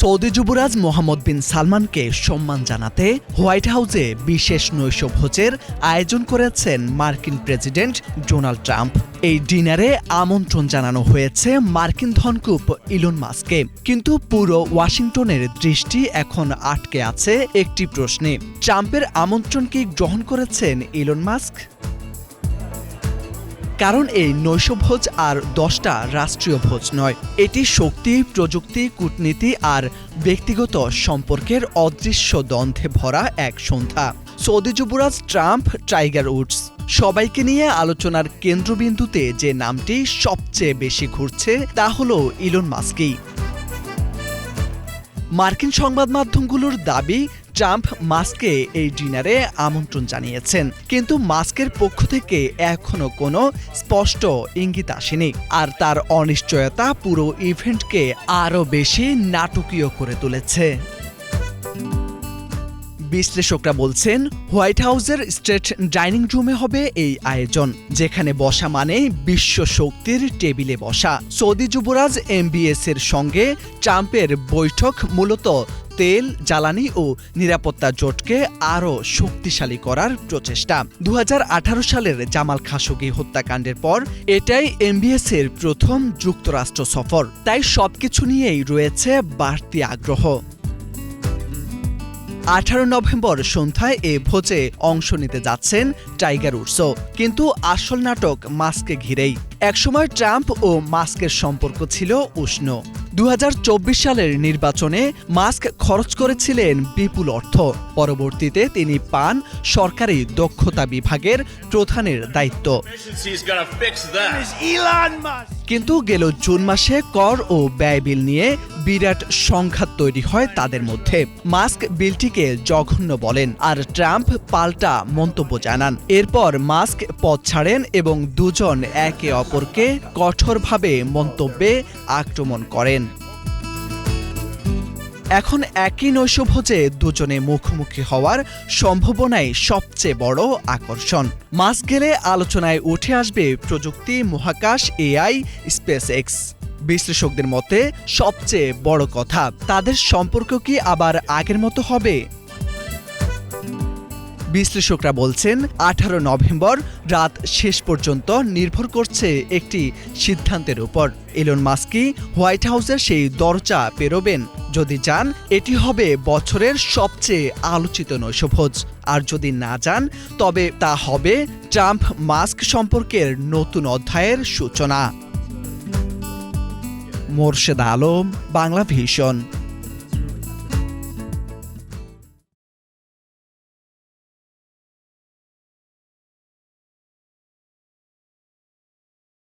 Saudi যুবরাজ মোহাম্মদ বিন সালমানকে সম্মান জানাতে white হাউসে বিশেষ নৈশভোজের আয়োজন করেছেন মার্কিন প্রেসিডেন্ট ডোনাল্ড ট্রাম্প। এই ডিনারে আমন্ত্রণ জানানো হয়েছে মার্কিন ধনকুপ ইলন মাস্ককে। কিন্তু পুরো ওয়াশিংটনের দৃষ্টি এখন আটকে আছে একটি প্রশ্নে। ট্রাম্পের আমন্ত্রণ কি গ্রহণ করেছেন ইলন মাস্ক? কারণ এই নৈশভোজ আর দশটা রাষ্ট্রীয় ভোজ নয়। এটি শক্তি, প্রযুক্তি, কূটনীতি আর ব্যক্তিগত সম্পর্কের অদৃশ্য দ্বন্দ্বে ভরা এক সন্ধ্যা। সৌদি যুবরাজ ট্রাম্প, টাইগার উডস। সবাইকে নিয়ে আলোচনার কেন্দ্রবিন্দুতে যে নামটি সবচেয়ে বেশি ঘুরছে, তা হল ইলন মাস্কি মার্কিন সংবাদ মাধ্যমগুলোর দাবি ট্রাম্প মাস্ককে এই ডিনারে আমন্ত্রণ জানিয়েছেন। কিন্তু মাস্কের পক্ষ থেকে এখনও কোনো স্পষ্ট ইঙ্গিত আসেনি। আর তার অনিশ্চয়তা পুরো ইভেন্টকে আরও বেশি নাটকীয় করে তুলেছে। বিশ্লেষকরা বলছেন, হোয়াইট হাউসের স্ট্রেট ডাইনিং রুমে হবে এই আয়োজন, যেখানে বসা মানে বিশ্ব শক্তির টেবিলে বসা। সৌদি যুবরাজ এমবিএস এর সঙ্গে ট্রাম্পের বৈঠক মূলত তেল, জ্বালানি ও নিরাপত্তা জোটকে আরও শক্তিশালী করার প্রচেষ্টা। দু হাজার আঠারো সালের জামাল খাশোগি হত্যাকাণ্ডের পর এটাই এমবিএস এর প্রথম যুক্তরাষ্ট্র সফর। তাই সবকিছু নিয়েই রয়েছে বাড়তি আগ্রহ। আঠারো নভেম্বর সন্ধ্যায় এ ভোজে অংশ নিতে যাচ্ছেন টাইগার উডসও কিন্তু আসল নাটক মাস্ককে ঘিরেই। একসময় ট্রাম্প ও মাস্কের সম্পর্ক ছিল উষ্ণ। দু হাজার চব্বিশ সালের নির্বাচনে মাস্ক খরচ করেছিলেন বিপুল অর্থ। পরবর্তীতে তিনি পান সরকারি দক্ষতা বিভাগের প্রধানের দায়িত্ব। কিন্তু গেল জুন মাসে কর ও ব্যয় বিল নিয়ে বিরাট সংঘাত তৈরি হয় তাদের মধ্যে। মাস্ক বিলটিকে জঘন্য বলেন আর ট্রাম্প পাল্টা মন্তব্য জানান। এরপর মাস্ক পথ ছাড়েন এবং দুজন একে অপরকে কঠোরভাবে মন্তব্যে আক্রমণ করেন। এখন একই নৈশভোজে দুজনে মুখোমুখি হওয়ার সম্ভাবনাই সবচেয়ে বড় আকর্ষণ। মাস গেলে আলোচনায় উঠে আসবে প্রযুক্তি, মহাকাশ, এআই স্পেস এক্স বিশ্লেষকদের মতে, সবচেয়ে বড় কথা, তাদের সম্পর্ক কি আবার আগের মতো হবে? বিশ্লেষকরা বলছেন, আঠারো নভেম্বর রাত শেষ পর্যন্ত নির্ভর করছে একটি সিদ্ধান্তের উপর। এলন মাস্কি হোয়াইট হাউসের সেই দরজা পেরোবেন। যদি যান, এটি হবে বছরের সবচেয়ে আলোচিত নৈশভোজ। আর যদি না যান, তবে তা হবে ট্রাম্প মাস্ক সম্পর্কের নতুন অধ্যায়ের সূচনা। মোর্শেদ আলম, বাংলা ভিশন।